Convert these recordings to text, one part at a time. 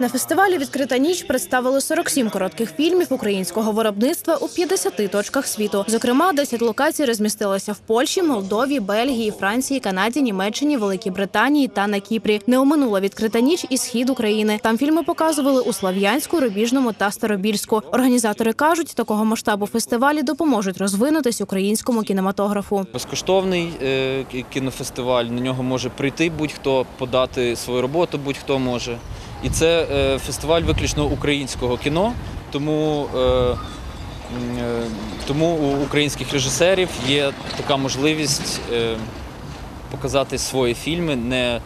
На фестивалі Відкрита ніч представили 47 коротких фільмів українського виробництва у 50 точках світу. Зокрема, 10 локацій розмістилися в Польщі, Молдові, Бельгії, Франції, Канаді, Німеччині, Великій Британії та на Кіпрі. Не оминула відкрита ніч і схід України. Там фільми показували у Слав'янську, Рубіжному та Старобільську. Організатори кажуть, такого масштабу фестивалі допоможуть розвинутись українському кінематографу. Безкоштовний е, кінофестиваль. На нього може прийти будь-хто, подати свою роботу, будь-хто може. І це е, фестиваль виключно українського кіно, тому, е, е, тому у українських режисерів є така можливість е, показати свої фільми не,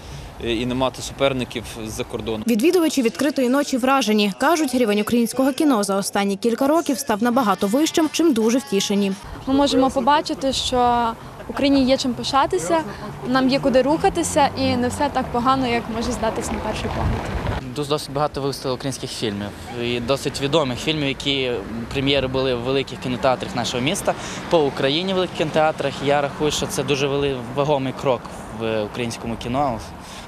і не мати суперників з-за кордону. Відвідувачі відкритої ночі вражені. кажуть, рівень українського кіно за останні кілька років став набагато вищим, чим дуже втішені. Ми можемо побачити, що Україні є чим пишатися, нам є куди рухатися, і не все так погано, як може здатись на перший погляд. Дос- Досить багато виставили українських фільмів і досить відомих фільмів, які прем'єри були в великих кінотеатрах нашого міста по Україні в великих кінотеатрах. Я рахую, що це дуже вагомий крок в українському кіно,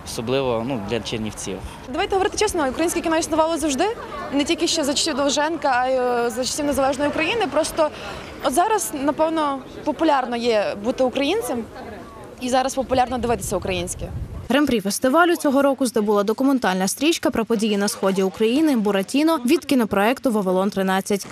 особливо ну, для чернівців. Давайте говорити чесно, українське кіно існувало завжди, не тільки ще за часів Довженка, а й е, за часів незалежної України. Просто от зараз, напевно, популярно є бути українцем, і зараз популярно дивитися українське. Гран-прі фестивалю цього року здобула документальна стрічка про події на сході України Буратіно від кінопроекту Вавилон 13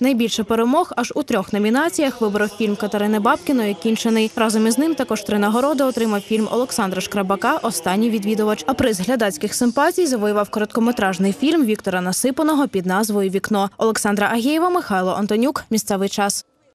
Найбільше перемог аж у трьох номінаціях виборов фільм Катерини Бабкіної Кінчений. Разом із ним також три нагороди отримав фільм Олександра Шкрабака Останній відвідувач. А приз глядацьких симпатій завоював короткометражний фільм Віктора Насипаного під назвою Вікно Олександра Агєєва, Михайло Антонюк. Місцевий час.